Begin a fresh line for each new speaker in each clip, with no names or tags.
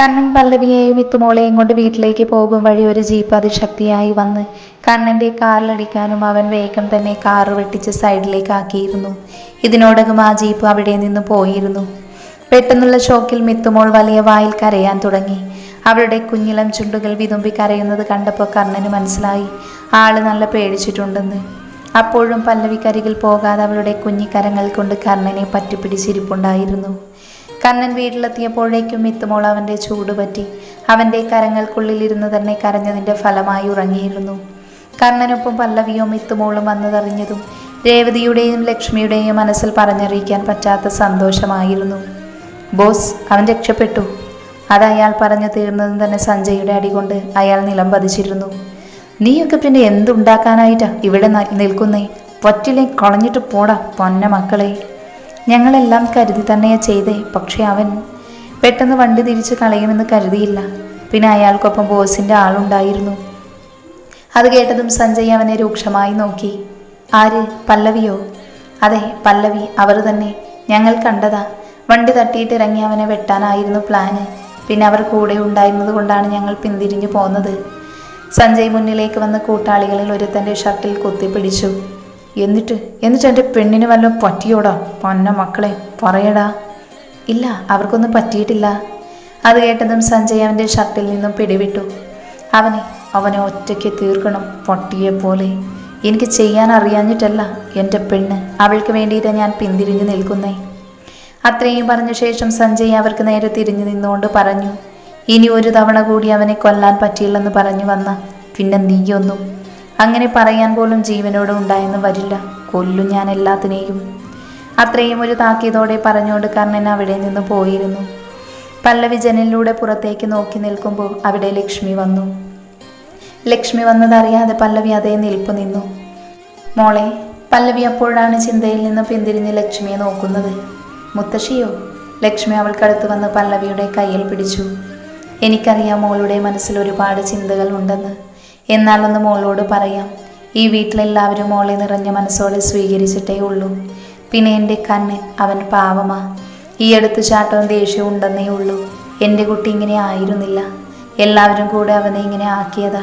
കണ്ണൻ പല്ലവിയെയും വിത്തുമോളെയും കൊണ്ട് വീട്ടിലേക്ക് പോകും വഴി ഒരു ജീപ്പ് അതിശക്തിയായി വന്ന് കണ്ണന്റെ കാറിലടിക്കാനും അവൻ വേഗം തന്നെ കാർ വെട്ടിച്ച് സൈഡിലേക്ക് ആക്കിയിരുന്നു ഇതിനോടകം ആ ജീപ്പ് അവിടെ നിന്ന് പോയിരുന്നു. പെട്ടെന്നുള്ള ഷോക്കിൽ മിത്തുമോൾ വലിയ വായിൽ കരയാൻ തുടങ്ങി. അവളുടെ കുഞ്ഞിലം ചുണ്ടുകൾ വിതുമ്പി കരയുന്നത് കണ്ടപ്പോൾ കർണന് മനസ്സിലായി. ആൾ നല്ല പേടിച്ചിട്ടുണ്ടെന്ന്. അപ്പോഴും പല്ലവിക്കരികിൽ പോകാതെ അവളുടെ കുഞ്ഞിക്കരങ്ങൾ കൊണ്ട് കർണനെ പറ്റിപ്പിടിച്ചിരിപ്പുണ്ടായിരുന്നു. കണ്ണൻ വീട്ടിലെത്തിയപ്പോഴേക്കും മിത്തുമോൾ അവന്റെ ചൂട് പറ്റി. അവന്റെ കരങ്ങൾക്കുള്ളിലിരുന്ന് തന്നെ കരഞ്ഞതിന്റെ ഫലമായി ഉറങ്ങിയിരുന്നു. കർണനൊപ്പം പല്ലവിയോ മിത്തുമോളും വന്നതറിഞ്ഞതും രേവതിയുടെയും ലക്ഷ്മിയുടെയും മനസ്സിൽ പറഞ്ഞറിയിക്കാൻ പറ്റാത്ത സന്തോഷമായിരുന്നു. ബോസ് അവൻ രക്ഷപ്പെട്ടു. അത് അയാൾ പറഞ്ഞു തീർന്നതും തന്നെ സഞ്ജയുടെ അടികൊണ്ട് അയാൾ നിലം പതിച്ചിരുന്നു. നീയൊക്കെ പിന്നെ എന്തുണ്ടാക്കാനായിട്ടാ ഇവിടെ നിൽക്കുന്നേ? പറ്റില്ലേ കളഞ്ഞിട്ട് പോടാ പൊന്ന മക്കളെ. ഞങ്ങളെല്ലാം കരുതി തന്നെയാ ചെയ്തേ. പക്ഷേ അവൻ പെട്ടെന്ന് വണ്ടി തിരിച്ചു കളയുമെന്ന് കരുതിയില്ല. പിന്നെ അയാൾക്കൊപ്പം ബോസിന്റെ ആളുണ്ടായിരുന്നു. അത് കേട്ടതും സഞ്ജയ് അവനെ രൂക്ഷമായി നോക്കി. ആര്? പല്ലവിയോ? അതെ പല്ലവി. അവർ തന്നെ. ഞങ്ങൾ കണ്ടതാ. വണ്ടി തട്ടിയിട്ട് ഇറങ്ങി അവനെ വെട്ടാനായിരുന്നു പ്ലാന്. പിന്നെ അവർ കൂടെ ഉണ്ടായിരുന്നത് കൊണ്ടാണ് ഞങ്ങൾ പിന്തിരിഞ്ഞു പോന്നത്. സഞ്ജയ് മുന്നിലേക്ക് വന്ന കൂട്ടാളികളിൽ ഒരുത്തന്റെ ഷർട്ടിൽ കുത്തിപ്പിടിച്ചു എന്നിട്ട് എന്നിട്ട് എന്റെ പെണ്ണിന് വല്ലതും പറ്റിയോടാ? പൊന്ന മക്കളെ പറയടാ. ഇല്ല അവർക്കൊന്നും പറ്റിയിട്ടില്ല. അത് കേട്ടതും സഞ്ജയ് അവന്റെ ഷർട്ടിൽ നിന്നും പിടിവിട്ടു. അവനെ അവനെ ഒറ്റയ്ക്ക് തീർക്കണം പൊട്ടിയെ പോലെ എനിക്ക് ചെയ്യാൻ അറിയാഞ്ഞിട്ടല്ല എന്റെ പെണ്ണ് അവൾക്ക് വേണ്ടിയിട്ട് ഞാൻ പിന്തിരിഞ്ഞു നിൽക്കുന്നേ. അത്രയും പറഞ്ഞ ശേഷം സഞ്ജയ് അവർക്ക് നേരെ തിരിഞ്ഞു നിന്നുകൊണ്ട് പറഞ്ഞു ഇനി ഒരു തവണ കൂടി അവനെ കൊല്ലാൻ പറ്റിയില്ലെന്ന് പറഞ്ഞു വന്ന പിന്നെ നീയൊന്നും അങ്ങനെ പറയാൻ പോലും ജീവനോട് ഉണ്ടായെന്ന് വരില്ല. കൊല്ലും ഞാൻ എല്ലാത്തിനെയും. അത്രയും ഒരു താക്കീതോടെ പറഞ്ഞുകൊണ്ട് കർണൻ അവിടെ നിന്ന് പോയിരുന്നു. പല്ലവി ജനലിലൂടെ പുറത്തേക്ക് നോക്കി നിൽക്കുമ്പോൾ അവിടെ ലക്ഷ്മി വന്നു. ലക്ഷ്മി വന്നതറിയാതെ പല്ലവി അതേ നിൽപ്പ് നിന്നു. മോളെ പല്ലവി അപ്പോഴാണ് ചിന്തയിൽ നിന്ന് പിന്തിരിഞ്ഞ് ലക്ഷ്മിയെ നോക്കുന്നത്. മുത്തശ്ശിയോ? ലക്ഷ്മി അവൾക്കടുത്ത് വന്ന് പല്ലവിയുടെ കയ്യിൽ പിടിച്ചു. എനിക്കറിയാം മോളുടെ മനസ്സിൽ ഒരുപാട് ചിന്തകൾ ഉണ്ടെന്ന്. എന്നാൽ ഒന്ന് മോളോട് പറയാം. ഈ വീട്ടിലെല്ലാവരും മോളെ നിറഞ്ഞ മനസ്സോടെ സ്വീകരിച്ചിട്ടേ ഉള്ളൂ. പിന്നെ എന്റെ കണ്ണ് അവൻ പാവമാ. ഈ അടുത്ത് ചാട്ടവും ദേഷ്യവും ഉണ്ടെന്നേ ഉള്ളൂ. എന്റെ കുട്ടി ഇങ്ങനെ ആയിരുന്നില്ല. എല്ലാവരും കൂടെ അവനെ ഇങ്ങനെ ആക്കിയതാ.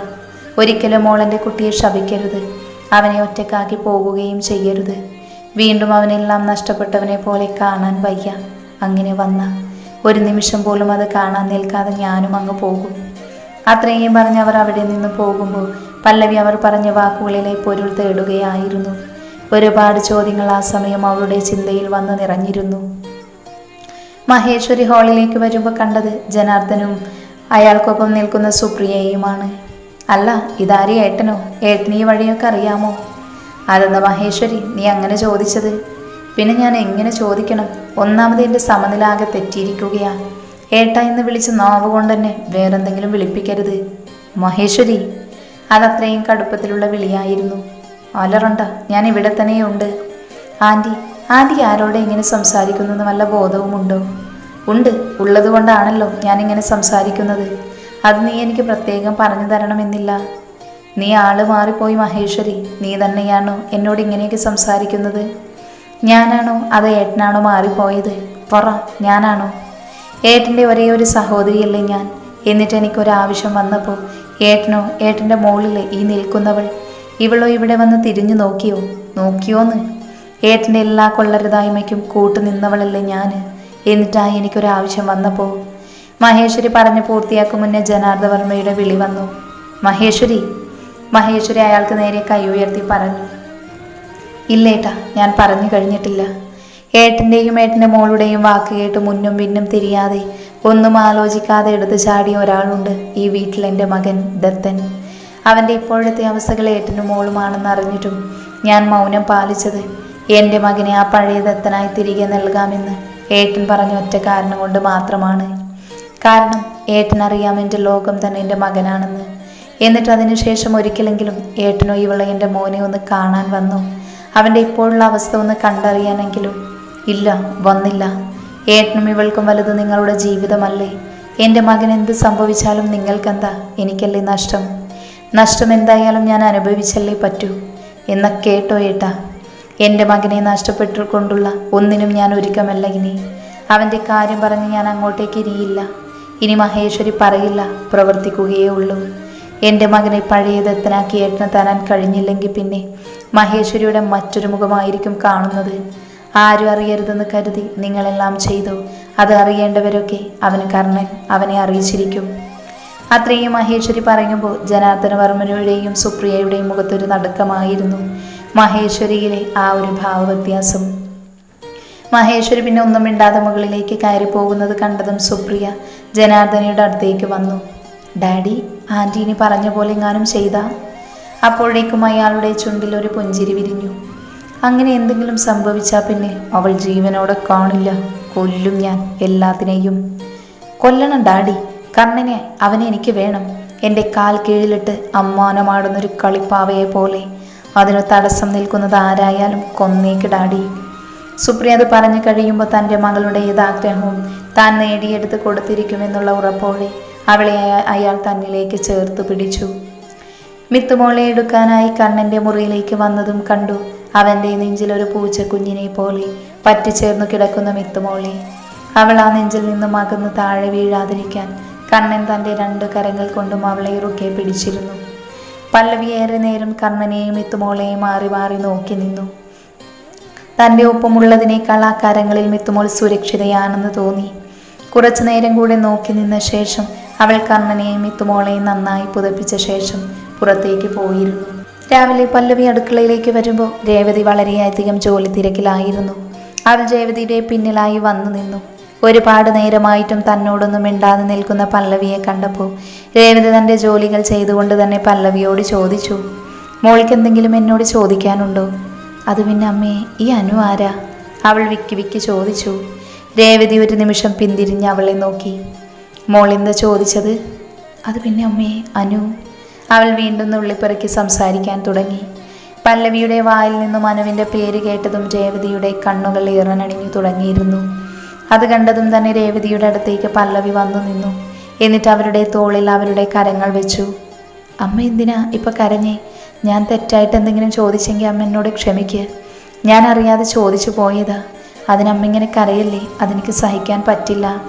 ഒരിക്കലും മോളെന്റെ കുട്ടിയെ ശപിക്കരുത്. അവനെ ഒറ്റക്കാക്കി പോകുകയും ചെയ്യരുത്. വീണ്ടും അവനെല്ലാം നഷ്ടപ്പെട്ടവനെ പോലെ കാണാൻ വയ്യ. അങ്ങനെ വന്ന. ഒരു നിമിഷം പോലും അത് കാണാൻ നിൽക്കാതെ ഞാനും അങ്ങ് പോകും. അത്രയും പറഞ്ഞ് അവർ അവിടെ നിന്ന് പോകുമ്പോൾ പല്ലവി അവർ പറഞ്ഞ വാക്കുകളിലെ പൊരുൾ തേടുകയായിരുന്നു. ഒരുപാട് ചോദ്യങ്ങൾ ആ സമയം അവളുടെ ചിന്തയിൽ വന്ന് നിറഞ്ഞിരുന്നു. മഹേശ്വരി ഹാളിലേക്ക് വരുമ്പോൾ കണ്ടത് ജനാർദ്ദനും അയാൾക്കൊപ്പം നിൽക്കുന്ന സുപ്രിയയുമാണ്. അല്ല ഇതാരി ഏട്ടനോ? ഏട്ടന് വഴിയൊക്കെ അറിയാമോ? അതെന്താ മഹേശ്വരി നീ അങ്ങനെ ചോദിച്ചത്? പിന്നെ ഞാൻ എങ്ങനെ ചോദിക്കണം? ഒന്നാമത് എന്റെ സമനിലാകെ തെറ്റിയിരിക്കുകയാ. ഏട്ട എന്ന് വിളിച്ച നാവ് കൊണ്ട് തന്നെ വേറെന്തെങ്കിലും വിളിപ്പിക്കരുത്. മഹേശ്വരി അതത്രയും കടുപ്പത്തിലുള്ള വിളിയായിരുന്നു. അലറണ്ട ഞാൻ ഇവിടെ തന്നെയുണ്ട്. ആന്റി ആന്റി ആരോടെ ഇങ്ങനെ സംസാരിക്കുന്നത് വല്ല ബോധവുമുണ്ടോ? ഉണ്ട് ഉള്ളത് കൊണ്ടാണല്ലോ ഞാനിങ്ങനെ സംസാരിക്കുന്നത്. അത് നീ എനിക്ക് പ്രത്യേകം പറഞ്ഞു തരണമെന്നില്ല. നീ ആൾ മാറിപ്പോയി മഹേശ്വരി. നീ തന്നെയാണോ എന്നോട് ഇങ്ങനെയൊക്കെ സംസാരിക്കുന്നത്? ഞാനാണോ അത് ഏട്ടനാണോ മാറിപ്പോയത്? പറ ഞാനാണോ? ഏട്ടന്റെ ഒരേ ഒരു സഹോദരിയല്ലേ ഞാൻ. എന്നിട്ട് എനിക്കൊരാവശ്യം വന്നപ്പോൾ ഏട്ടനോ ഏട്ടന്റെ മോളിലെ ഈ നിൽക്കുന്നവൾ ഇവളോ ഇവിടെ വന്ന് തിരിഞ്ഞു നോക്കിയോ? നോക്കിയോന്ന്? ഏട്ടന്റെ എല്ലാ കൊള്ളരുതായ്മയ്ക്കും കൂട്ടു നിന്നവളല്ലേ ഞാൻ. എന്നിട്ടായി എനിക്കൊരാവശ്യം വന്നപ്പോൾ മഹേശ്വരി പറഞ്ഞു പൂർത്തിയാക്കും മുന്നേ ജനാർദ്ദവർമ്മയുടെ വിളി വന്നു. മഹേശ്വരി മഹേശ്വരി അയാൾക്ക് നേരെ കൈ ഉയർത്തി പറഞ്ഞു. ഇല്ലേട്ടാ ഞാൻ പറഞ്ഞു കഴിഞ്ഞിട്ടില്ല. ഏട്ടന്റെയും ഏട്ടന്റെ മോളുടെയും വാക്ക് കേട്ട് മുന്നും പിന്നും തിരിയാതെ ഒന്നും ആലോചിക്കാതെ എടുത്തു ചാടിയ ഒരാളുണ്ട് ഈ വീട്ടിൽ എന്റെ മകൻ ദത്തൻ. അവന്റെ ഇപ്പോഴത്തെ അവസ്ഥകൾ ഏട്ടനും മോളുമാണെന്ന് അറിഞ്ഞിട്ടും ഞാൻ മൗനം പാലിച്ചത് എന്റെ മകനെ ആ പഴയ ദത്തനായി തിരികെ നൽകാമെന്ന് ഏട്ടൻ പറഞ്ഞ ഒറ്റ കാരണം കൊണ്ട് മാത്രമാണ്. കാരണം ഏട്ടൻ ഏട്ടനറിയാം എന്റെ ലോകം തന്നെ എന്റെ മകനാണെന്ന്. എന്നിട്ട് അതിനുശേഷം ഒരിക്കലെങ്കിലും ഏട്ടനോ ഇവളെ എന്റെ മോനെ ഒന്ന് കാണാൻ വന്നു. അവന്റെ ഇപ്പോഴുള്ള അവസ്ഥ ഒന്ന് കണ്ടറിയാനെങ്കിലും ഇല്ല വന്നില്ല. ഏട്ടനും ഇവൾക്കും വലുത് നിങ്ങളുടെ ജീവിതമല്ലേ? എന്റെ മകൻ എന്ത് സംഭവിച്ചാലും നിങ്ങൾക്കെന്താ? എനിക്കല്ലേ നഷ്ടം? നഷ്ടം എന്തായാലും ഞാൻ അനുഭവിച്ചല്ലേ പറ്റൂ? എന്ന കേട്ടോ ഏട്ടാ. എന്റെ മകനെ നഷ്ടപ്പെട്ടുകൊണ്ടുള്ള ഒന്നിനും ഞാൻ ഒരുക്കമല്ല ഇനി. അവന്റെ കാര്യം പറഞ്ഞ് ഞാൻ അങ്ങോട്ടേക്ക് ഇരിയില്ല. ഇനി മഹേശ്വരി പറയില്ല പ്രവർത്തിക്കുകയേ ഉള്ളൂ. എന്റെ മകനെ പഴയ ദത്തനാക്കി ഏട്ടന് തരാൻ കഴിഞ്ഞില്ലെങ്കിൽ പിന്നെ മഹേശ്വരിയുടെ മറ്റൊരു മുഖമായിരിക്കും കാണുന്നത്. ആരും അറിയരുതെന്ന് കരുതി നിങ്ങളെല്ലാം ചെയ്തു. അത് അറിയേണ്ടവരൊക്കെ അവന് കർണൻ അവനെ അറിയിച്ചിരിക്കും. അത്രയും മഹേശ്വരി പറയുമ്പോൾ ജനാർദ്ദന വർമ്മയുടെയും സുപ്രിയയുടെയും മുഖത്തൊരു നടുക്കമായിരുന്നു മഹേശ്വരിയിലെ ആ ഒരു ഭാവവ്യത്യാസം. മഹേശ്വരി പിന്നെ ഒന്നും മിണ്ടാതെ മുകളിലേക്ക് കയറി പോകുന്നത് കണ്ടതും സുപ്രിയ ജനാർദ്ദനയുടെ അടുത്തേക്ക് വന്നു. ഡാഡി ആന്റി ഇനി പറഞ്ഞ പോലെ എങ്ങാനും ചെയ്താ? അപ്പോഴേക്കും അയാളുടെ ചുണ്ടിൽ ഒരു പുഞ്ചിരി വിരിഞ്ഞു. അങ്ങനെ എന്തെങ്കിലും സംഭവിച്ചാൽ പിന്നെ അവൾ ജീവനോടെ കാണില്ല. കൊല്ലും ഞാൻ എല്ലാത്തിനെയും. കൊല്ലണം ഡാഡി. കണ്ണനെ അവനെ എനിക്ക് വേണം. എന്റെ കാൽ കീഴിലിട്ട് അമ്മാനമാടുന്നൊരു കളിപ്പാവയെ പോലെ. അതിനു തടസ്സം നിൽക്കുന്നത് ആരായാലും കൊന്നേക്ക് ഡാഡി. സുപ്രിയ അത് പറഞ്ഞു കഴിയുമ്പോൾ തന്റെ മകളുടെ ഏതാഗ്രഹവും താൻ നേടിയെടുത്ത് കൊടുത്തിരിക്കുമെന്നുള്ള ഉറപ്പോടെ അവളെ അയാൾ തന്നിലേക്ക് ചേർത്ത് പിടിച്ചു. മിത്തുമോളെ എടുക്കാനായി കണ്ണന്റെ മുറിയിലേക്ക് വന്നതും കണ്ടു. അവന്റെ നെഞ്ചിലൊരു പൂച്ചക്കുഞ്ഞിനെ പോലെ പറ്റിച്ചേർന്നു കിടക്കുന്ന മിത്തുമോളെ. അവൾ ആ നെഞ്ചിൽ നിന്നും അകന്ന് താഴെ വീഴാതിരിക്കാൻ കണ്ണൻ തന്റെ രണ്ട് കരങ്ങൾ കൊണ്ടും അവളെ ഇറുക്കെ പിടിച്ചിരുന്നു. പല്ലവി ഏറെ നേരം കണ്ണനെയും മിത്തുമോളെയും മാറി മാറി നോക്കി നിന്നു. തന്റെ ഒപ്പമുള്ളതിനേക്കാൾ ആ കരങ്ങളിൽ മിത്തുമോൾ സുരക്ഷിതയാണെന്ന് തോന്നി. കുറച്ചു നേരം കൂടെ നോക്കി നിന്ന ശേഷം അവൾ കണ്ണനെയും മിത്തുമോളെയും നന്നായി പുതപ്പിച്ച ശേഷം പുറത്തേക്ക് പോയിരുന്നു. രാവിലെ പല്ലവി അടുക്കളയിലേക്ക് വരുമ്പോൾ രേവതി വളരെയധികം ജോലി തിരക്കിലായിരുന്നു. അവൾ രേവതിയുടെ പിന്നിലായി വന്നു നിന്നു. ഒരുപാട് നേരമായിട്ടും തന്നോടൊന്നും മിണ്ടാതെ നിൽക്കുന്ന പല്ലവിയെ കണ്ടപ്പോൾ രേവതി തന്റെ ജോലികൾ ചെയ്തുകൊണ്ട് തന്നെ പല്ലവിയോട് ചോദിച്ചു മോൾക്ക് എന്തെങ്കിലും എന്നോട് ചോദിക്കാനുണ്ടോ? അത് പിന്നെ അമ്മേ ഈ അനു ആരാ? അവൾ വിക്കി വിക്കി ചോദിച്ചു. രേവതി ഒരു നിമിഷം പിന്തിരിഞ്ഞ് അവളെ നോക്കി. മോൾ എന്താ ചോദിച്ചത്? അത് പിന്നെ അമ്മേ അനു. അവൾ വീണ്ടും നുള്ളിപ്പെറുക്കി സംസാരിക്കാൻ തുടങ്ങി. പല്ലവിയുടെ വായിൽ നിന്നും അനുവിന്റെ പേര് കേട്ടതും രേവതിയുടെ കണ്ണുകൾ ഇറനണിഞ്ഞു തുടങ്ങിയിരുന്നു. അത് കണ്ടതും തന്നെ രേവതിയുടെ അടുത്തേക്ക് പല്ലവി വന്നു നിന്നു. എന്നിട്ട് അവരുടെ തോളിൽ അവരുടെ കരങ്ങൾ വെച്ചു. അമ്മ എന്തിനാ ഇപ്പൊ കരഞ്ഞേ? ഞാൻ തെറ്റായിട്ട് എന്തെങ്കിലും ചോദിച്ചെങ്കിൽ അമ്മ എന്നോട് ക്ഷമിക്ക്. ഞാൻ അറിയാതെ ചോദിച്ചു പോയതാ. അതിനമ്മ ഇങ്ങനെ കരയല്ലേ? അതെനിക്ക് സഹിക്കാൻ പറ്റില്ല.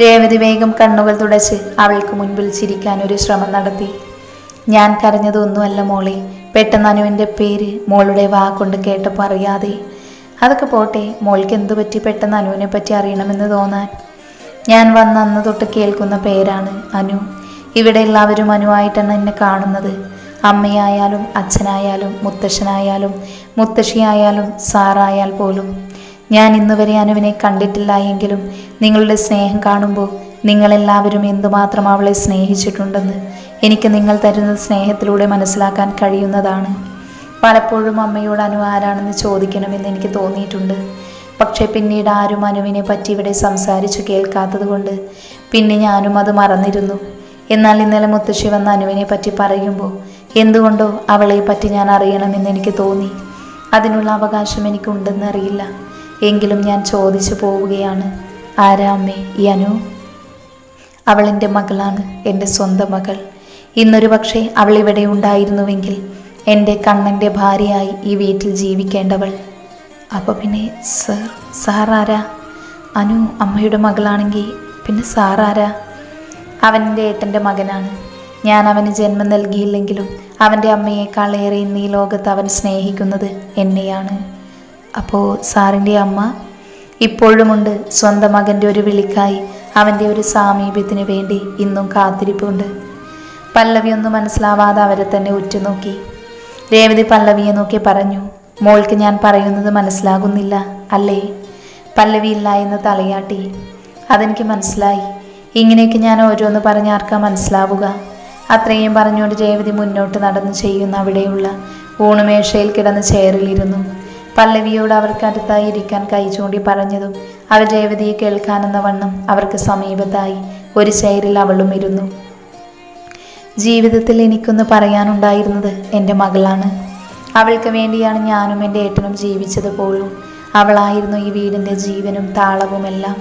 രേവതി വേഗം കണ്ണുകൾ തുടച്ച് അവൾക്ക് മുൻപിൽ ചിരിക്കാൻ ഒരു ശ്രമം നടത്തി. ഞാൻ കരഞ്ഞതൊന്നുമല്ല മോളെ പെട്ടെന്ന് അനുവിന്റെ പേര് മോളുടെ വാ കൊണ്ട് കേട്ടപ്പോൾ അറിയാതെ. അതൊക്കെ പോട്ടെ മോൾക്ക് എന്തു പറ്റി പെട്ടെന്ന് അനുവിനെ പറ്റി അറിയണമെന്ന് തോന്നാൻ. ഞാൻ വന്ന അന്ന് തൊട്ട് കേൾക്കുന്ന പേരാണ് അനു. ഇവിടെ എല്ലാവരും അനുവായിട്ടാണ് എന്നെ കാണുന്നത്. അമ്മയായാലും അച്ഛനായാലും മുത്തശ്ശനായാലും മുത്തശ്ശിയായാലും സാറായാൽ പോലും. ഞാൻ ഇന്നുവരെ അനുവിനെ കണ്ടിട്ടില്ല എങ്കിലും നിങ്ങളുടെ സ്നേഹം കാണുമ്പോൾ നിങ്ങളെല്ലാവരും എന്തുമാത്രം അവളെ സ്നേഹിച്ചിട്ടുണ്ടെന്ന് എനിക്ക് നിങ്ങൾ തരുന്ന സ്നേഹത്തിലൂടെ മനസ്സിലാക്കാൻ കഴിയുന്നതാണ്. പലപ്പോഴും അമ്മയോട് അനു ആരാണെന്ന് ചോദിക്കണമെന്ന് എനിക്ക് തോന്നിയിട്ടുണ്ട്. പക്ഷേ പിന്നീട് ആരും അനുവിനെ പറ്റി ഇവിടെ സംസാരിച്ചു കേൾക്കാത്തതുകൊണ്ട് പിന്നെ ഞാനും അത് മറന്നിരുന്നു. എന്നാൽ ഇന്നലെ മുത്തശ്ശി വന്ന അനുവിനെ പറ്റി പറയുമ്പോൾ എന്തുകൊണ്ടോ അവളെ പറ്റി ഞാൻ അറിയണമെന്ന് എനിക്ക് തോന്നി. അതിനുള്ള അവകാശം എനിക്കുണ്ടെന്ന് അറിയില്ല. എങ്കിലും ഞാൻ ചോദിച്ചു പോവുകയാണ് ആരാ അമ്മേ ഈ അനു? അവൾ എന്റെ മകളാണ് എന്റെ സ്വന്തം മകൾ. ഇന്നൊരു പക്ഷേ അവൾ ഇവിടെ ഉണ്ടായിരുന്നുവെങ്കിൽ എന്റെ കണ്ണന്റെ ഭാര്യയായി ഈ വീട്ടിൽ ജീവിക്കേണ്ടവൾ. അപ്പോൾ പിന്നെ സർ ആരാ? അനു അമ്മയുടെ മകളാണെങ്കിൽ പിന്നെ സാറാരാ അവന്റെ അവൻ ഏട്ടന്റെ മകനാണ്. ഞാൻ അവന് ജന്മം നൽകിയില്ലെങ്കിലും അവന്റെ അമ്മയേക്കാൾ ഏറെ ഇന്ന് ഈ ലോകത്ത് അവൻ സ്നേഹിക്കുന്നത് എന്നെയാണ്. അപ്പോൾ സാറിന്റെ അമ്മ ഇപ്പോഴുമുണ്ട് സ്വന്തം മകന്റെ ഒരു വിളിക്കായി അവന്റെ ഒരു സാമീപ്യത്തിന് വേണ്ടി ഇന്നും കാത്തിരിപ്പുണ്ട്. പല്ലവി ഒന്നും മനസ്സിലാവാതെ അവരെ തന്നെ ഉറ്റുനോക്കി. രേവതി പല്ലവിയെ നോക്കി പറഞ്ഞു മോൾക്ക് ഞാൻ പറയുന്നത് മനസ്സിലാകുന്നില്ല അല്ലേ? പല്ലവി ഇല്ല എന്ന് തലയാട്ടി. അതെനിക്ക് മനസ്സിലായി. ഇങ്ങനെയൊക്കെ ഞാൻ ഓരോന്ന് പറഞ്ഞ് ആർക്കാ മനസ്സിലാവുക? അത്രയും പറഞ്ഞുകൊണ്ട് രേവതി മുന്നോട്ട് നടന്ന് ചെയ്യുന്ന അവിടെയുള്ള ഊണുമേശയിൽ കിടന്ന് ചെയറിലിരുന്നു. പല്ലവിയോട് അവർക്ക് അടുത്തായി ഇരിക്കാൻ കൈ ചൂണ്ടി പറഞ്ഞതും അവൾ രേവതിയെ കേൾക്കാനെന്ന വണ്ണം അവർക്ക് സമീപത്തായി ഒരു ചെയറിൽ അവളും ഇരുന്നു. ജീവിതത്തിൽ എനിക്കൊന്ന് പറയാനുണ്ടായിരുന്നത് എന്റെ മകളാണ്. അവൾക്ക് വേണ്ടിയാണ് ഞാനും എന്റെ ഏട്ടനും ജീവിച്ചത് പോലും. അവളായിരുന്നു ഈ വീടിന്റെ ജീവനും താളവുമെല്ലാം.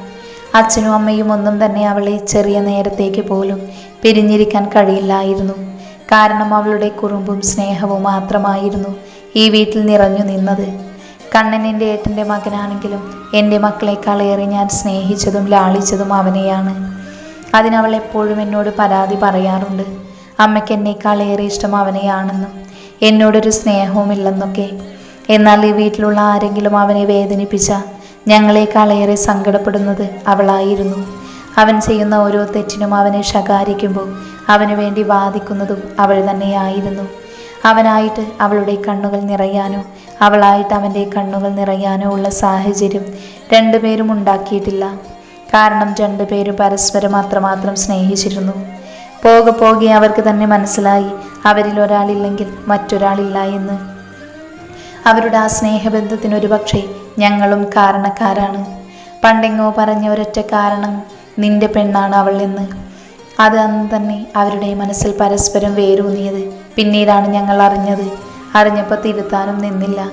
അച്ഛനും അമ്മയും ഒന്നും തന്നെ അവളെ ചെറിയ നേരത്തേക്ക് പോലും പിരിഞ്ഞിരിക്കാൻ കഴിയില്ലായിരുന്നു. കാരണം അവളുടെ കുറുമ്പും സ്നേഹവും മാത്രമായിരുന്നു ഈ വീട്ടിൽ നിറഞ്ഞു നിന്നത്. കണ്ണൻ എന്റെ ഏട്ടന്റെ മകനാണെങ്കിലും എന്റെ മക്കളെക്കാളേറെ ഞാൻ സ്നേഹിച്ചതും ലാളിച്ചതും അവനെയാണ്. അതിനവൾ എപ്പോഴും എന്നോട് പരാതി പറയാറുണ്ട്. അമ്മയ്ക്ക് എന്നേക്കാൾ ഏറെ ഇഷ്ടം അവനെയാണെന്നും എന്നോടൊരു സ്നേഹവുമില്ലെന്നൊക്കെ. എന്നാൽ ഈ വീട്ടിലുള്ള ആരെങ്കിലും അവനെ വേദനിപ്പിച്ച ഞങ്ങളെക്കാളേറെ സങ്കടപ്പെടുന്നത് അവളായിരുന്നു. അവൻ ചെയ്യുന്ന ഓരോ തെറ്റിനും അവനെ ശകാരിക്കുമ്പോൾ അവന് വേണ്ടി വാദിക്കുന്നതും അവൾ തന്നെയായിരുന്നു. അവനായിട്ട് അവളുടെ കണ്ണുകൾ നിറയാനോ അവളായിട്ട് അവന്റെ കണ്ണുകൾ നിറയാനോ ഉള്ള സാഹചര്യം രണ്ടുപേരും ഉണ്ടാക്കിയിട്ടില്ല. കാരണം രണ്ടുപേരും പരസ്പരം അത്രമാത്രം സ്നേഹിച്ചിരുന്നു. പോകെ പോകെ അവർക്ക് തന്നെ മനസ്സിലായി അവരിൽ ഒരാളില്ലെങ്കിൽ മറ്റൊരാളില്ല എന്ന്. അവരുടെ ആ സ്നേഹബന്ധത്തിനൊരു പക്ഷേ ഞങ്ങളും കാരണക്കാരാണ്. പണ്ടെങ്ങോ പറഞ്ഞ ഒരൊറ്റ കാരണം നിന്റെ പെണ്ണാണ് അവൾ എന്ന്. അത് അന്ന് തന്നെ അവരുടെ മനസ്സിൽ പരസ്പരം വേരൂന്നിയത്. പിന്നീടാണ് ഞങ്ങൾ അറിഞ്ഞത്. അറിഞ്ഞപ്പോൾ തിരുത്താനും നിന്നില്ല.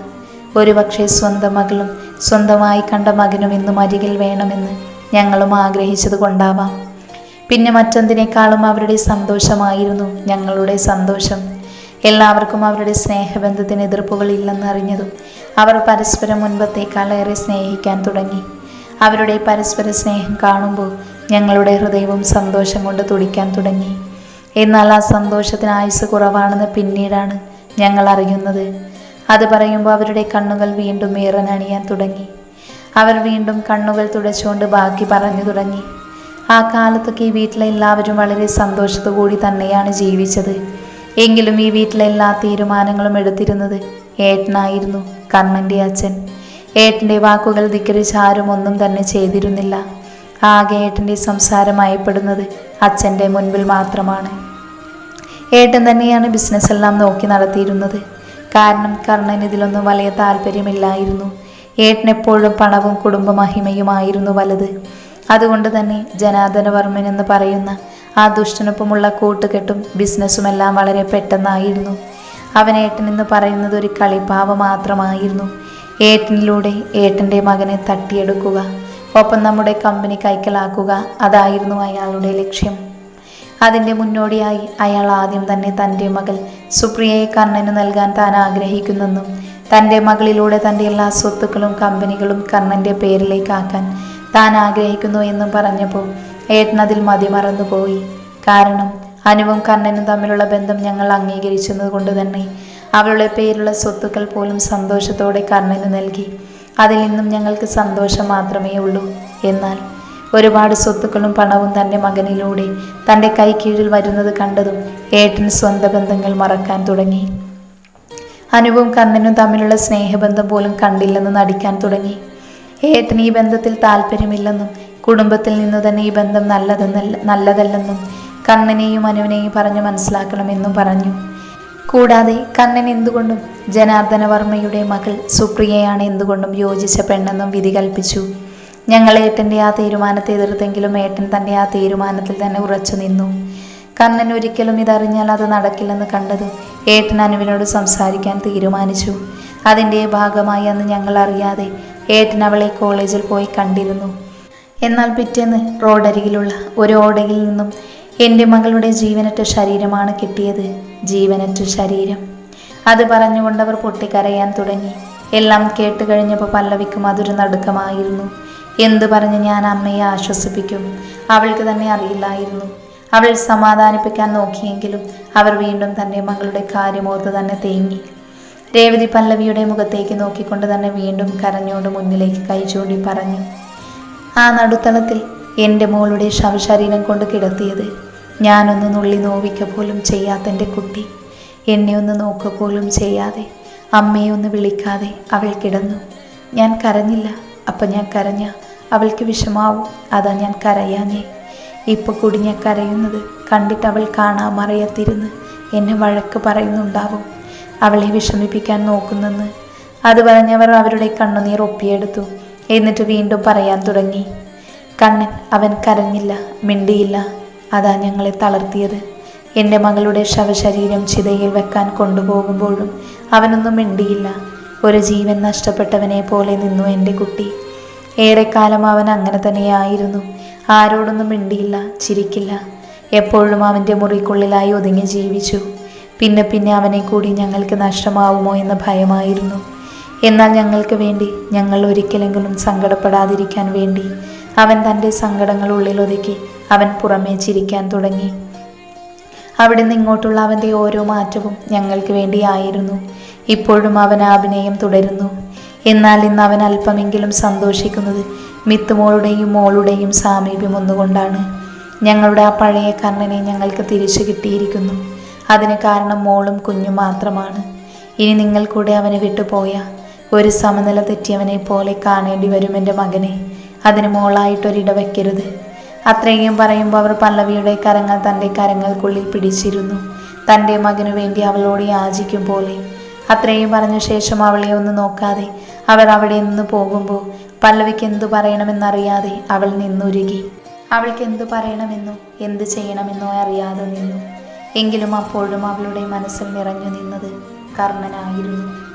ഒരുപക്ഷെ സ്വന്തം മകളും സ്വന്തമായി കണ്ട മകനും ഇന്നും അരികിൽ വേണമെന്ന് ഞങ്ങളും ആഗ്രഹിച്ചത് കൊണ്ടാവാം. പിന്നെ മറ്റെന്തിനേക്കാളും അവരുടെ സന്തോഷമായിരുന്നു ഞങ്ങളുടെ സന്തോഷം. എല്ലാവർക്കും അവരുടെ സ്നേഹബന്ധത്തിന് എതിർപ്പുകളില്ലെന്ന് അറിഞ്ഞതും അവർ പരസ്പരം മുൻപത്തേക്കാളേറെ സ്നേഹിക്കാൻ തുടങ്ങി. അവരുടെ പരസ്പര സ്നേഹം കാണുമ്പോൾ ഞങ്ങളുടെ ഹൃദയവും സന്തോഷം കൊണ്ട് തുടിക്കാൻ തുടങ്ങി. എന്നാൽ ആ സന്തോഷത്തിന് ആയുസ് കുറവാണെന്ന് പിന്നീടാണ് ഞങ്ങൾ അറിയുന്നത്. അത് പറയുമ്പോൾ അവരുടെ കണ്ണുകൾ വീണ്ടും ഏറനണിയാൻ തുടങ്ങി. അവർ വീണ്ടും കണ്ണുകൾ തുടച്ചുകൊണ്ട് ബാക്കി പറഞ്ഞു തുടങ്ങി. ആ കാലത്തൊക്കെ ഈ വീട്ടിലെ എല്ലാവരും വളരെ സന്തോഷത്തോടുകൂടി തന്നെയാണ് ജീവിച്ചത്. എങ്കിലും ഈ വീട്ടിലെ എല്ലാ തീരുമാനങ്ങളും എടുത്തിരുന്നത് ഏട്ടനായിരുന്നു കർണന്റെ അച്ഛൻ. ഏട്ടന്റെ വാക്കുകൾ ധിക്കരിച്ച് ആരും ഒന്നും തന്നെ ചെയ്തിരുന്നില്ല. ആകെ ഏട്ടന്റെ സംസാരം അയപ്പെടുന്നത് അച്ഛന്റെ മുൻപിൽ മാത്രമാണ്. ഏട്ടൻ തന്നെയാണ് ബിസിനസ് എല്ലാം നോക്കി നടത്തിയിരുന്നത്. കാരണം കർണൻ ഇതിലൊന്നും വലിയ താല്പര്യമില്ലായിരുന്നു. ഏട്ടൻ എപ്പോഴും പണവും കുടുംബ മഹിമയുമായിരുന്നു വലുത്. അതുകൊണ്ട് തന്നെ ജനാർദ്ദനവർമ്മൻ എന്ന് പറയുന്ന ആ ദുഷ്ടനൊപ്പമുള്ള കൂട്ടുകെട്ടും ബിസിനസ്സുമെല്ലാം വളരെ പെട്ടെന്നായിരുന്നു. അവൻ ഏട്ടൻ എന്ന് പറയുന്നത് ഒരു കളിപ്പാവ മാത്രമായിരുന്നു. ഏട്ടനിലൂടെ ഏട്ടന്റെ മകനെ തട്ടിയെടുക്കുക ഒപ്പം നമ്മുടെ കമ്പനി കൈക്കലാക്കുക. അതായിരുന്നു അയാളുടെ ലക്ഷ്യം. അതിന്റെ മുന്നോടിയായി അയാൾ ആദ്യം തന്നെ തന്റെ മകൾ സുപ്രിയയെ കണ്ണന് നൽകാൻ താൻ ആഗ്രഹിക്കുന്നെന്നും തന്റെ മകളിലൂടെ തന്റെ എല്ലാ സ്വത്തുക്കളും കമ്പനികളും കണ്ണന്റെ പേരിലേക്കാക്കാൻ താൻ ആഗ്രഹിക്കുന്നു എന്നും പറഞ്ഞപ്പോൾ ഏട്ടനതിൽ മതി മറന്നുപോയി കാരണം അനുവും കണ്ണനും തമ്മിലുള്ള ബന്ധം ഞങ്ങൾ അംഗീകരിച്ചത് കൊണ്ട് തന്നെ അവളുടെ പേരുള്ള സ്വത്തുക്കൾ പോലും സന്തോഷത്തോടെ കർണന് നൽകി. അതിൽ നിന്നും ഞങ്ങൾക്ക് സന്തോഷം മാത്രമേ ഉള്ളൂ. എന്നാൽ ഒരുപാട് സ്വത്തുക്കളും പണവും തന്റെ മകനിലൂടെ തന്റെ കൈക്കീഴിൽ വരുന്നത് കണ്ടതും ഏട്ടൻ സ്വന്തം ബന്ധങ്ങൾ മറക്കാൻ തുടങ്ങി. അനുവും കണ്ണനും തമ്മിലുള്ള സ്നേഹബന്ധം പോലും കണ്ടില്ലെന്ന് നടിക്കാൻ തുടങ്ങി. ഏട്ടൻ ഈ ബന്ധത്തിൽ താല്പര്യമില്ലെന്നും കുടുംബത്തിൽ നിന്ന് തന്നെ ഈ ബന്ധം നല്ലതെന്നല്ല നല്ലതല്ലെന്നും കണ്ണനെയും അനുവിനെയും പറഞ്ഞു മനസ്സിലാക്കണമെന്നും പറഞ്ഞു. കൂടാതെ കണ്ണൻ എന്തുകൊണ്ടും ജനാർദ്ദനവർമ്മയുടെ മകൾ സുപ്രിയയാണ് എന്തുകൊണ്ടും യോജിച്ച പെണ്ണെന്നും വിധി കൽപ്പിച്ചു. ഞങ്ങൾ ഏട്ടന്റെ ആ തീരുമാനത്തെ എതിർത്തെങ്കിലും ഏട്ടൻ തന്റെ ആ തീരുമാനത്തിൽ തന്നെ ഉറച്ചു നിന്നു. കണ്ണൻ ഒരിക്കലും ഇതറിഞ്ഞാൽ അത് നടക്കില്ലെന്ന് കണ്ടതും ഏട്ടൻ അനുവിനോട് സംസാരിക്കാൻ തീരുമാനിച്ചു. അതിന്റെ ഭാഗമായി അന്ന് ഞങ്ങൾ അറിയാതെ ഏട്ടൻ അവളെ കോളേജിൽ പോയി കണ്ടിരുന്നു. എന്നാൽ പിറ്റേന്ന് റോഡരികിലുള്ള ഒരു ഓടയിൽ നിന്നും എന്റെ മകളുടെ ജീവനറ്റ ശരീരമാണ് കിട്ടിയത്. ജീവനറ്റ ശരീരം. അത് പറഞ്ഞുകൊണ്ടവർ പൊട്ടിക്കരയാൻ തുടങ്ങി. എല്ലാം കേട്ട് കഴിഞ്ഞപ്പോൾ പല്ലവിക്കും അതൊരു നടുക്കമായിരുന്നു. എന്തു പറഞ്ഞ് ഞാൻ അമ്മയെ ആശ്വസിപ്പിക്കും? അവൾക്ക് തന്നെ അറിയില്ലായിരുന്നു. അവൾ സമാധാനിപ്പിക്കാൻ നോക്കിയെങ്കിലും അവർ വീണ്ടും തന്റെ മകളുടെ കാര്യമോർത്ത് തന്നെ തേങ്ങി. രേവതി പല്ലവിയുടെ മുഖത്തേക്ക് നോക്കിക്കൊണ്ട് തന്നെ വീണ്ടും കരഞ്ഞോണ്ട് മുന്നിലേക്ക് കൈ ചൂണ്ടി പറഞ്ഞു ആ നടുത്തളത്തിൽ എന്റെ മോളുടെ ശവശരീരം കൊണ്ട് കിടത്തിയത് ഞാനൊന്ന് നുള്ളി നോവിക്ക പോലും ചെയ്യാത്തെന്റെ കുട്ടി. എന്നെ ഒന്ന് നോക്ക പോലും ചെയ്യാതെ അമ്മയെ ഒന്ന് വിളിക്കാതെ അവൾ കിടന്നു. ഞാൻ കരഞ്ഞില്ല. അപ്പം ഞാൻ കരഞ്ഞ അവൾക്ക് വിഷമാവും. അതാ ഞാൻ കരയാഞ്ഞേ. ഇപ്പോൾ കുടിഞ്ഞ കരയുന്നത് കണ്ടിട്ട് അവൾ കാണാമറിയത്തിരുന്ന് എന്നെ വഴക്ക് പറയുന്നുണ്ടാവും. അവളെ വിഷമിപ്പിക്കാൻ നോക്കുന്നെന്ന്. അത് പറഞ്ഞവർ അവരുടെ കണ്ണുനീർ ഒപ്പിയെടുത്തു. എന്നിട്ട് വീണ്ടും പറയാൻ തുടങ്ങി. കണ്ണൻ അവൻ കരഞ്ഞില്ല മിണ്ടിയില്ല. അതാ ഞങ്ങളെ തളർത്തിയത്. എന്റെ മകളുടെ ശവശരീരം ചിതയിൽ വെക്കാൻ കൊണ്ടുപോകുമ്പോഴും അവനൊന്നും മിണ്ടിയില്ല. ഒരു ജീവൻ നഷ്ടപ്പെട്ടവനെ പോലെ നിന്നു എന്റെ കുട്ടി. ഏറെക്കാലം അവൻ അങ്ങനെ തന്നെയായിരുന്നു. ആരോടൊന്നും മിണ്ടിയില്ല ചിരിക്കില്ല. എപ്പോഴും അവന്റെ മുറിക്കുള്ളിലായി ഒതുങ്ങി ജീവിച്ചു. പിന്നെ പിന്നെ അവനെ കൂടി ഞങ്ങൾക്ക് നഷ്ടമാവുമോ എന്ന ഭയമായിരുന്നു. എന്നാൽ ഞങ്ങൾക്ക് വേണ്ടി ഞങ്ങൾ ഒരിക്കലെങ്കിലും സങ്കടപ്പെടാതിരിക്കാൻ വേണ്ടി അവൻ തന്റെ സങ്കടങ്ങൾ ഉള്ളിൽ ഒതുക്കി അവൻ പുറമേ ചിരിക്കാൻ തുടങ്ങി. അവിടെ നിന്ന് ഇങ്ങോട്ടുള്ള അവന്റെ ഓരോ മാറ്റവും ഞങ്ങൾക്ക് വേണ്ടിയായിരുന്നു. ഇപ്പോഴും അവൻ അഭിനയം തുടരുന്നു. എന്നാൽ ഇന്ന് അവൻ അല്പമെങ്കിലും സന്തോഷിക്കുന്നത് മിത്തുമോളുടെയും മോളുടെയും സാമീപ്യം ഒന്നുകൊണ്ടാണ്. ഞങ്ങളുടെ ആ പഴയ കർണനെ ഞങ്ങൾക്ക് തിരിച്ചു കിട്ടിയിരിക്കുന്നു. അതിന് കാരണം മോളും കുഞ്ഞും മാത്രമാണ്. ഇനി നിങ്ങൾ കൂടെ അവനെ വിട്ടുപോയ ഒരു സമനില തെറ്റിയവനെ പോലെ കാണേണ്ടി വരും എന്റെ മകനെ. അതിന് മോളായിട്ടൊരിട വയ്ക്കരുത് അത്രയും പറയുമ്പോൾ അവർ പല്ലവിയുടെ കരങ്ങൾ തന്റെ കരങ്ങൾക്കുള്ളിൽ പിടിച്ചിരുന്നു. തന്റെ മകനു വേണ്ടി അവളോട് യാചിക്കും പോലെ. അത്രയും പറഞ്ഞ ശേഷം അവളെ ഒന്ന് നോക്കാതെ അവർ അവിടെ നിന്ന് പോകുമ്പോൾ പല്ലവിക്ക് എന്തു പറയണമെന്നറിയാതെ അവൾ നിന്നുരുകി. അവൾക്ക് എന്തു പറയണമെന്നോ എന്തു ചെയ്യണമെന്നോ അറിയാതെ നിന്നു. എങ്കിലും അപ്പോഴും അവളുടെ മനസ്സിൽ നിറഞ്ഞു നിന്നത് കർണനായിരുന്നു.